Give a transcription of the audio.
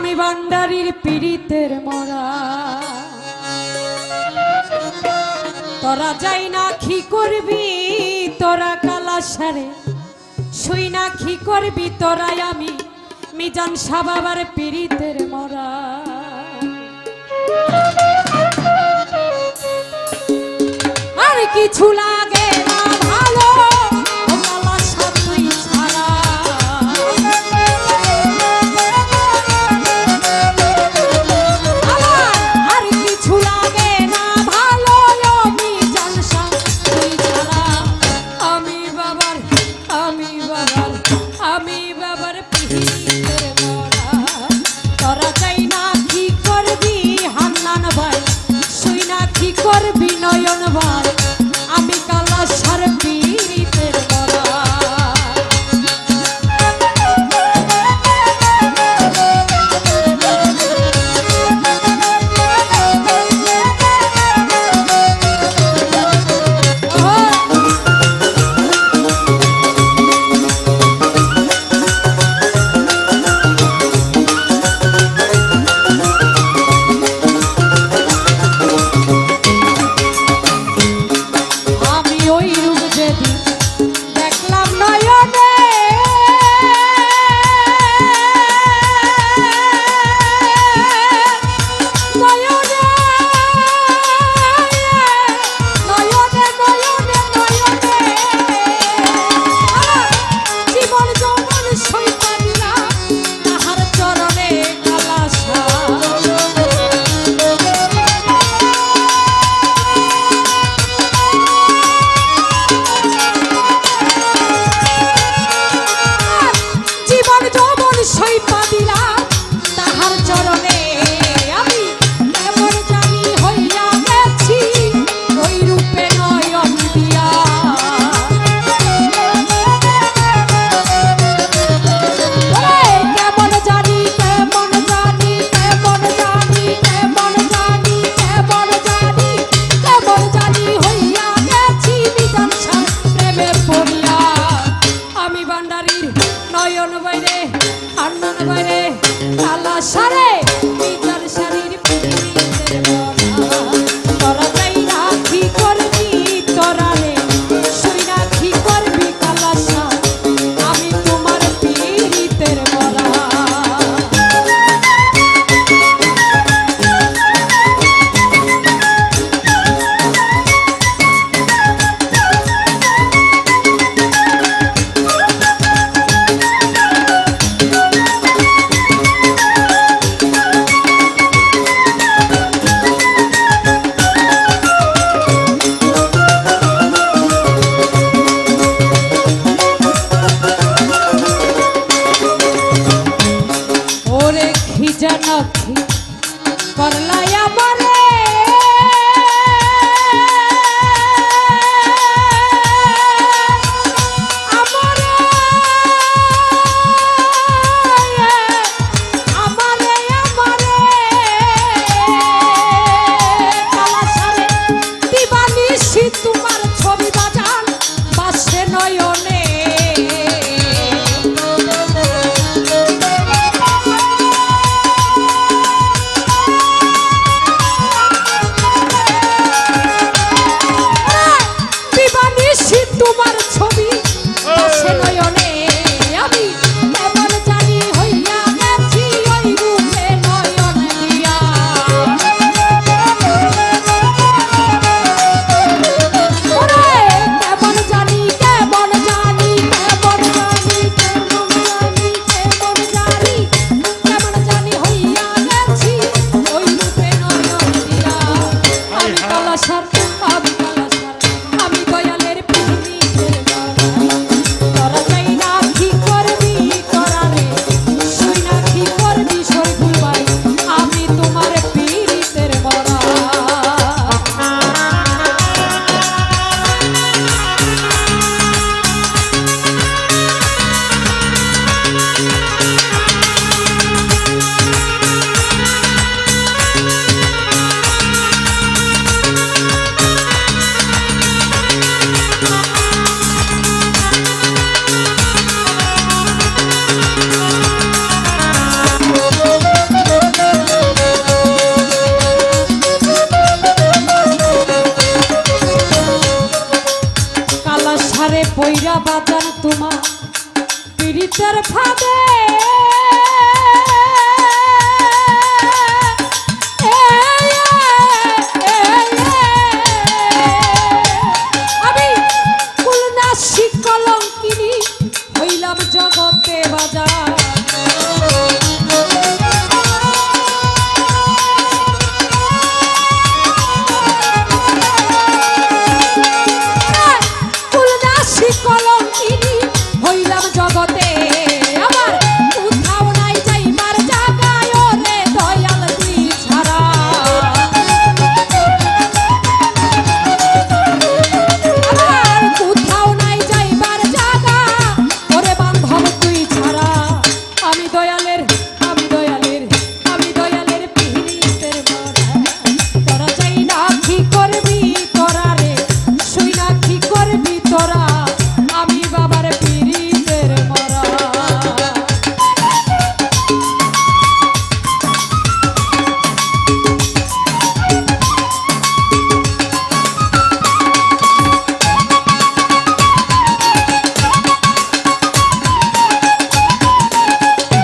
আমি ভান্ডারির পীড়িতের মরা। তোরা যাই না কি করবি, তোরা কালা সারে। শুই না কি করবি, তোরাই আমি মিজান সাবাবার পীড়িতের মরা। আর কিছু লাগ করবি নয়। রাখি। করলাই আমার বাজান তোমার পীড়িতের ফাঁদে। হইলাম জগতে।